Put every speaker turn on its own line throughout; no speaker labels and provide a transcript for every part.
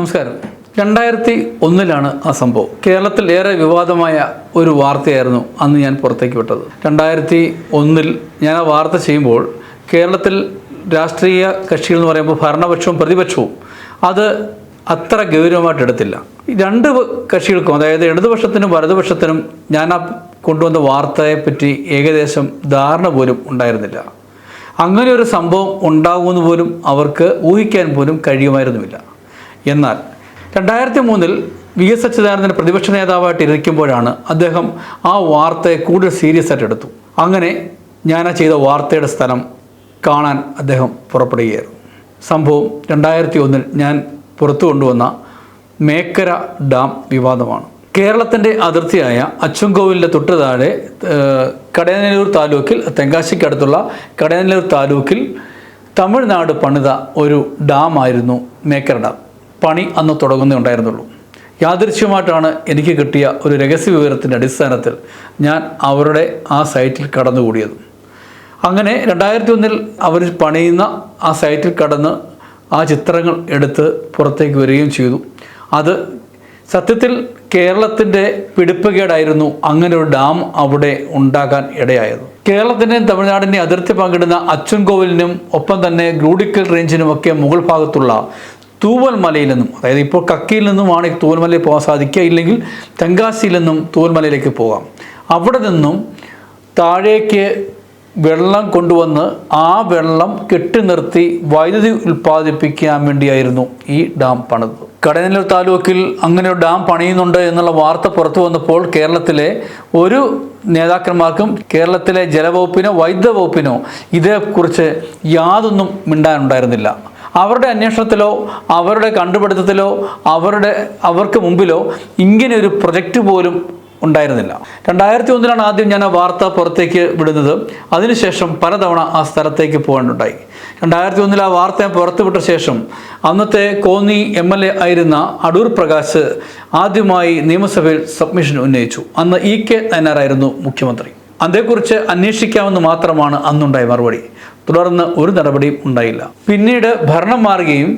നമസ്കാരം. രണ്ടായിരത്തി ഒന്നിലാണ് ആ സംഭവം. കേരളത്തിൽ ഏറെ വിവാദമായ ഒരു വാർത്തയായിരുന്നു അന്ന് ഞാൻ പുറത്തേക്ക് വിട്ടത്. രണ്ടായിരത്തി ഒന്നിൽ ഞാൻ ആ വാർത്ത ചെയ്യുമ്പോൾ കേരളത്തിൽ രാഷ്ട്രീയ കക്ഷികൾ എന്ന് പറയുമ്പോൾ ഭരണപക്ഷവും പ്രതിപക്ഷവും അത് അത്ര ഗൗരവമായിട്ട് എടുത്തില്ല. രണ്ട് കക്ഷികൾക്കും അതായത് ഇടതുപക്ഷത്തിനും വലതുപക്ഷത്തിനും ഞാൻ ആ കൊണ്ടുവന്ന വാർത്തയെപ്പറ്റി ഏകദേശം ധാരണ പോലും ഉണ്ടായിരുന്നില്ല. അങ്ങനെ ഒരു സംഭവം ഉണ്ടാകുമെന്ന് പോലും അവർക്ക് ഊഹിക്കാൻ പോലും കഴിയുമായിരുന്നുമില്ല. എന്നാൽ രണ്ടായിരത്തി മൂന്നിൽ വി എസ് അച്യുതാനന്ദൻ പ്രതിപക്ഷ നേതാവായിട്ട് ഇരിക്കുമ്പോഴാണ് അദ്ദേഹം ആ വാർത്തയെ കൂടുതൽ സീരിയസ് ആയിട്ട് എടുത്തു. അങ്ങനെ ഞാൻ ആ ചെയ്ത വാർത്തയുടെ സ്ഥലം കാണാൻ അദ്ദേഹം പുറപ്പെടുകയായിരുന്നു. സംഭവം രണ്ടായിരത്തി ഒന്നിൽ ഞാൻ പുറത്തു കൊണ്ടുവന്ന മേക്കര ഡാം വിവാദമാണ്. കേരളത്തിന്റെ അതിർത്തിയായ അച്ചുംകോവിലിന്റെ തൊട്ട് താഴെ കടയനല്ലൂർ താലൂക്കിൽ തെങ്കാശിക്കടുത്തുള്ള കടയനല്ലൂർ താലൂക്കിൽ തമിഴ്നാട് പണിത ഒരു ഡാമായിരുന്നു മേക്കര ഡാം. പണി അന്ന് തുടങ്ങുന്നേ ഉണ്ടായിരുന്നുള്ളൂ. യാദൃശ്യമായിട്ടാണ് എനിക്ക് കിട്ടിയ ഒരു രഹസ്യ വിവരത്തിന്റെ അടിസ്ഥാനത്തിൽ ഞാൻ അവരുടെ ആ സൈറ്റിൽ കടന്നുകൂടിയത്. അങ്ങനെ രണ്ടായിരത്തി ഒന്നിൽ അവർ പണിയുന്ന ആ സൈറ്റിൽ കടന്ന് ആ ചിത്രങ്ങൾ എടുത്ത് പുറത്തേക്ക് വരികയും ചെയ്തു. അത് സത്യത്തിൽ കേരളത്തിന്റെ പിടിപ്പുകേടായിരുന്നു അങ്ങനെ ഒരു ഡാം അവിടെ ഉണ്ടാകാൻ ഇടയായത്. കേരളത്തിന്റെയും തമിഴ്നാടിന്റെയും അതിർത്തി പങ്കിടുന്ന അച്ചൻകോവിലിനും ഒപ്പം തന്നെ ഗ്രൂഡിക്കൽ റേഞ്ചിനുമൊക്കെ മുകൾ ഭാഗത്തുള്ള തൂവൽ മലയിൽ നിന്നും അതായത് ഇപ്പോൾ കക്കയിൽ നിന്നുമാണ് ഈ തൂവൽ മലയിൽ പോകാൻ സാധിക്കുക ഇല്ലെങ്കിൽ തെങ്കാശിയിൽ നിന്നും തൂവൽ മലയിലേക്ക് പോകാം. അവിടെ നിന്നും താഴേക്ക് വെള്ളം കൊണ്ടുവന്ന് ആ വെള്ളം കെട്ടി നിർത്തി വൈദ്യുതി ഉൽപ്പാദിപ്പിക്കാൻ വേണ്ടിയായിരുന്നു ഈ ഡാം പണിത് കടനല്ലൂർ താലൂക്കിൽ അങ്ങനെ ഒരു ഡാം പണിയുന്നുണ്ട് എന്നുള്ള വാർത്ത പുറത്തു വന്നപ്പോൾ കേരളത്തിലെ ഒരു നേതാക്കന്മാർക്കും കേരളത്തിലെ ജലവകുപ്പിനോ വൈദ്യുത വകുപ്പിനോ ഇതേക്കുറിച്ച് യാതൊന്നും മിണ്ടാനുണ്ടായിരുന്നില്ല. അവരുടെ അന്വേഷണത്തിലോ അവരുടെ കണ്ടുപിടുത്തത്തിലോ അവരുടെ അവർക്ക് മുമ്പിലോ ഇങ്ങനെ ഒരു പ്രൊജക്റ്റ് പോലും ഉണ്ടായിരുന്നില്ല. രണ്ടായിരത്തി ഒന്നിലാണ് ആദ്യം ഞാൻ ആ വാർത്ത പുറത്തേക്ക് വിടുന്നത്. അതിനുശേഷം പലതവണ ആ സ്ഥലത്തേക്ക് പോകാനുണ്ടായി. രണ്ടായിരത്തി ഒന്നിൽ ആ വാർത്ത പുറത്തുവിട്ട ശേഷം അന്നത്തെ കോന്നി എം എൽ എ ആയിരുന്ന അടൂർ പ്രകാശ് ആദ്യമായി നിയമസഭയിൽ സബ്മിഷൻ ഉന്നയിച്ചു. അന്ന് ഇ കെ നയനാറായിരുന്നു മുഖ്യമന്ത്രി. അതേക്കുറിച്ച് അന്വേഷിക്കാമെന്ന് മാത്രമാണ് അന്നുണ്ടായ മറുപടി. തുടർന്ന് ഒരു നടപടിയും ഉണ്ടായില്ല. പിന്നീട് ഭരണം മാറുകയും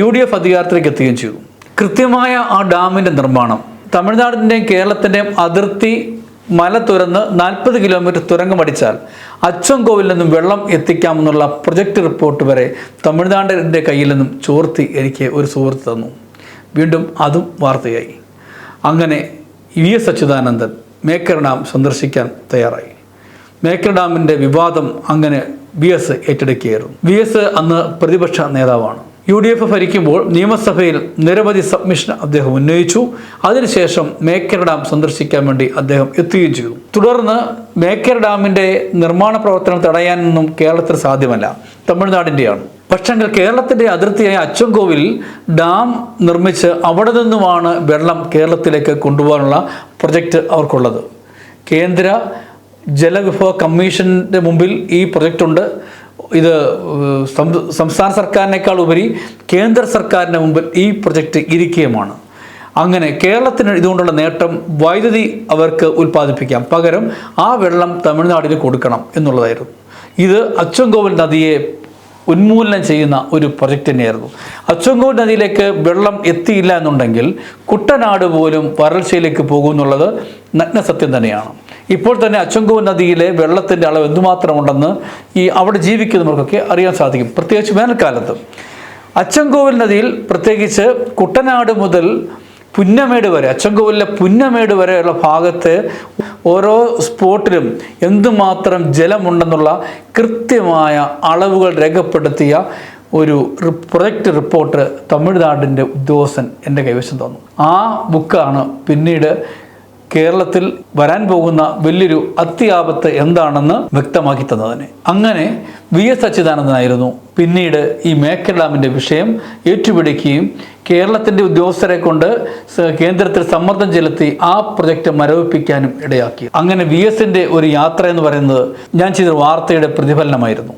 യു ഡി എഫ് അധികാരത്തിലേക്ക് എത്തുകയും ചെയ്തു. കൃത്യമായ ആ ഡാമിന്റെ നിർമ്മാണം തമിഴ്നാടിന്റെയും കേരളത്തിന്റെയും അതിർത്തി മല തുരന്ന് നാൽപ്പത് കിലോമീറ്റർ തുരങ്കമടിച്ചാൽ അച്ചൻകോവിൽ നിന്നും വെള്ളം എത്തിക്കാമെന്നുള്ള പ്രൊജക്റ്റ് റിപ്പോർട്ട് വരെ തമിഴ്നാടിന്റെ കയ്യിൽ നിന്നും ചോർത്തി എനിക്ക് ഒരു സുഹൃത്ത് തന്നു. വീണ്ടും അതും വാർത്തയായി. അങ്ങനെ വി എസ് അച്യുതാനന്ദൻ മേക്കർ ഡാം സന്ദർശിക്കാൻ തയ്യാറായി. മേക്കർ ഡാമിന്റെ വിവാദം അങ്ങനെ വി എസ് ഏറ്റെടുക്കുകയായിരുന്നു. വി എസ് അന്ന് പ്രതിപക്ഷ നേതാവാണ്. യു ഡി എഫ് ഭരിക്കുമ്പോൾ നിയമസഭയിൽ നിരവധി സബ്മിഷൻ അദ്ദേഹം ഉന്നയിച്ചു. അതിനുശേഷം മേക്കർ ഡാം സന്ദർശിക്കാൻ വേണ്ടി അദ്ദേഹം എത്തുകയും ചെയ്തു. തുടർന്ന് മേക്കർ ഡാമിന്റെ നിർമ്മാണ പ്രവർത്തനം തടയാനൊന്നും കേരളത്തിൽ സാധ്യമല്ല. തമിഴ്നാടിന്റെയാണ് പക്ഷെങ്കിൽ കേരളത്തിന്റെ അതിർത്തിയായ അച്ചൻകോവിൽ ഡാം നിർമ്മിച്ച് അവിടെ നിന്നുമാണ് വെള്ളം കേരളത്തിലേക്ക് കൊണ്ടുപോകാനുള്ള പ്രൊജക്റ്റ് അവർക്കുള്ളത്. കേന്ദ്ര ജലവിഭവ കമ്മീഷന്റെ മുമ്പിൽ ഈ പ്രൊജക്റ്റ് ഉണ്ട്. ഇത് സംസ്ഥാന സർക്കാരിനേക്കാൾ ഉപരി കേന്ദ്ര സർക്കാരിന്റെ മുമ്പിൽ ഈ പ്രൊജക്റ്റ് ഇരിക്കുകയുമാണ്. അങ്ങനെ കേരളത്തിന് ഇതുകൊണ്ടുള്ള നേട്ടം വൈദ്യുതി അവർക്ക് ഉൽപ്പാദിപ്പിക്കാം. പകരം ആ വെള്ളം തമിഴ്നാടിന് കൊടുക്കണം എന്നുള്ളതായിരുന്നു. ഇത് അച്ചൻകോവിൽ നദിയെ ഉന്മൂലനം ചെയ്യുന്ന ഒരു പ്രൊജക്റ്റ് തന്നെയായിരുന്നു. അച്ചൻകോവിൽ നദിയിലേക്ക് വെള്ളം എത്തിയില്ല എന്നുണ്ടെങ്കിൽ കുട്ടനാട് പോലും വരൾച്ചയിലേക്ക് പോകുമെന്നുള്ളത് നഗ്നസത്യം തന്നെയാണ്. ഇപ്പോൾ തന്നെ അച്ചൻകോവിൽ നദിയിലെ വെള്ളത്തിന്റെ അളവ് എന്തുമാത്രമുണ്ടെന്ന് ഈ അവിടെ ജീവിക്കുന്നവർക്കൊക്കെ അറിയാൻ സാധിക്കും. പ്രത്യേകിച്ച് വേനൽക്കാലത്ത്. അച്ചൻകോവിൽ നദിയിൽ പ്രത്യേകിച്ച് കുട്ടനാട് മുതൽ പുന്നമേട് വരെ അച്ചൻകോവിലെ പുന്നമേട് വരെയുള്ള ഭാഗത്ത് ഓരോ സ്പോട്ടിലും എന്തുമാത്രം ജലമുണ്ടെന്നുള്ള കൃത്യമായ അളവുകൾ രേഖപ്പെടുത്തിയ ഒരു പ്രൊജക്ട് റിപ്പോർട്ട് തമിഴ്നാടിന്റെ ഉദ്യോഗസ്ഥൻ എന്റെ കൈവശം തന്നു. ആ ബുക്കാണ് പിന്നീട് കേരളത്തിൽ വരാൻ പോകുന്ന വലിയൊരു അത്യാപത്ത് എന്താണെന്ന് വ്യക്തമാക്കി തന്നതിന്. അങ്ങനെ വി എസ് അച്യുതാനന്ദനായിരുന്നു പിന്നീട് ഈ ഡാമിന്റെ വിഷയം ഏറ്റുപിടിക്കുകയും കേരളത്തിന്റെ ഉദ്യോഗസ്ഥരെ കൊണ്ട് കേന്ദ്രത്തിൽ സമ്മർദ്ദം ചെലുത്തി ആ പ്രൊജക്റ്റ് മരവിപ്പിക്കാനും ഇടയാക്കി. അങ്ങനെ വി എസിന്റെ ഒരു യാത്ര എന്ന് പറയുന്നത് ഞാൻ ചെയ്ത വാർത്തയുടെ പ്രതിഫലനമായിരുന്നു.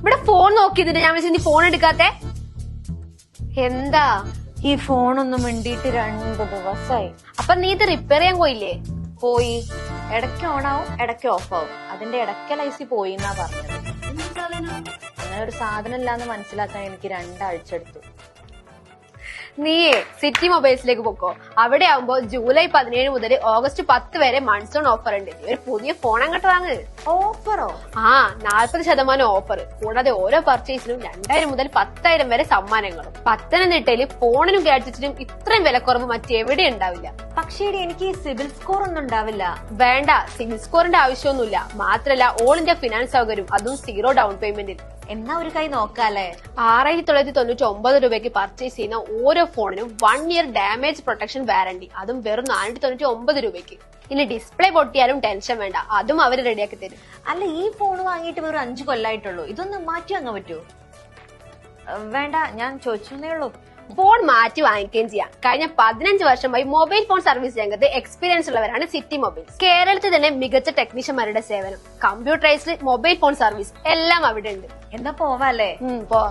ഇവിടെ ഫോൺ നോക്കിയതിന് ഞാൻ വിളിച്ചു നീ ഫോൺ എടുക്കാത്തെ? എന്താ?
ഈ ഫോണൊന്നും മിണ്ടിയിട്ട് രണ്ട് ദിവസമായി
അപ്പൊ നീ ഇത് റിപ്പയർ ചെയ്യാൻ പോയില്ലേ?
പോയി. ഇടയ്ക്ക് ഓൺ ആവും ഇടയ്ക്ക് ഓഫ് ആവും. അതിന്റെ ഇടയ്ക്ക് ലൈസി പോയി എന്നാ പറഞ്ഞത് അങ്ങനെ ഒരു സാധനം ഇല്ലാന്ന് മനസ്സിലാക്കാൻ എനിക്ക് രണ്ടാഴ്ച എടുത്തു.
നീയേ സിറ്റി മൊബൈൽസിലേക്ക് പൊക്കോ. അവിടെ ആവുമ്പോ ജൂലൈ പതിനേഴ് മുതൽ ഓഗസ്റ്റ് പത്ത് വരെ മൺസൂൺ ഓഫർ ഉണ്ട്. ഒരു പുതിയ ഫോൺ അങ്ങോട്ട് വാങ്ങ്.
ഓഫറോ
ആ നാൽപ്പത് ശതമാനം ഓഫർ കൂടാതെ ഓരോ പർച്ചേസിനും രണ്ടായിരം മുതൽ പത്തായിരം വരെ സമ്മാനങ്ങളും. പത്തനംതിട്ടയിൽ ഫോണിനും ഗാഡ്ജറ്റിനും ഇത്രയും വിലക്കുറവ് മറ്റെവിടെ ഉണ്ടാവില്ല.
പക്ഷേ എനിക്ക് സിവിൽ സിബിൽ സ്കോർ ഒന്നും ഉണ്ടാവില്ല.
വേണ്ട സിവിൽ സ്കോറിന്റെ ആവശ്യമൊന്നുമില്ല. മാത്രല്ല ഓൾ ഇന്ത്യ ഫിനാൻസ് സൗകര്യം അതും സീറോ ഡൗൺ പേയ്മെന്റിൽ
എന്നാ ഒരു കൈ നോക്കാല്ലേ?
ആറായിരത്തി തൊള്ളായിരത്തി തൊണ്ണൂറ്റി ഒമ്പത് രൂപയ്ക്ക് പർച്ചേസ് ചെയ്യുന്ന ഓരോ ഫോണിനും one year damage protection warranty അതും വെറും നാനൂറ്റി തൊണ്ണൂറ്റി ഒമ്പത് രൂപയ്ക്ക്. ഇനി ഡിസ്പ്ലേ പൊട്ടിയാലും ടെൻഷൻ വേണ്ട. അതും അവർ റെഡിയാക്കി തരും.
അല്ല ഈ ഫോൺ വാങ്ങിയിട്ട് വെറും അഞ്ചു കൊല്ലായിട്ടുള്ളൂ. ഇതൊന്ന് മാറ്റി വാങ്ങാൻ പറ്റുമോ വേണ്ട ഞാൻ ചോദിച്ചേ ഉള്ളൂ.
ഫോൺ മാറ്റി വാങ്ങിക്കുകയും ചെയ്യാം. കഴിഞ്ഞ പതിനഞ്ച് വർഷമായി മൊബൈൽ ഫോൺ സർവീസ് രംഗത്ത് എക്സ്പീരിയൻസ് ഉള്ളവരാണ് സിറ്റി മൊബൈൽ കേരളത്തിൽ തന്നെ മികച്ച ടെക്നീഷ്യന്മാരുടെ സേവനം. കമ്പ്യൂട്ടറൈസ്ഡ് മൊബൈൽ ഫോൺ സർവീസ് എല്ലാം അവിടെ ഉണ്ട്
എന്താ പോവാല്ലേ
പോവാ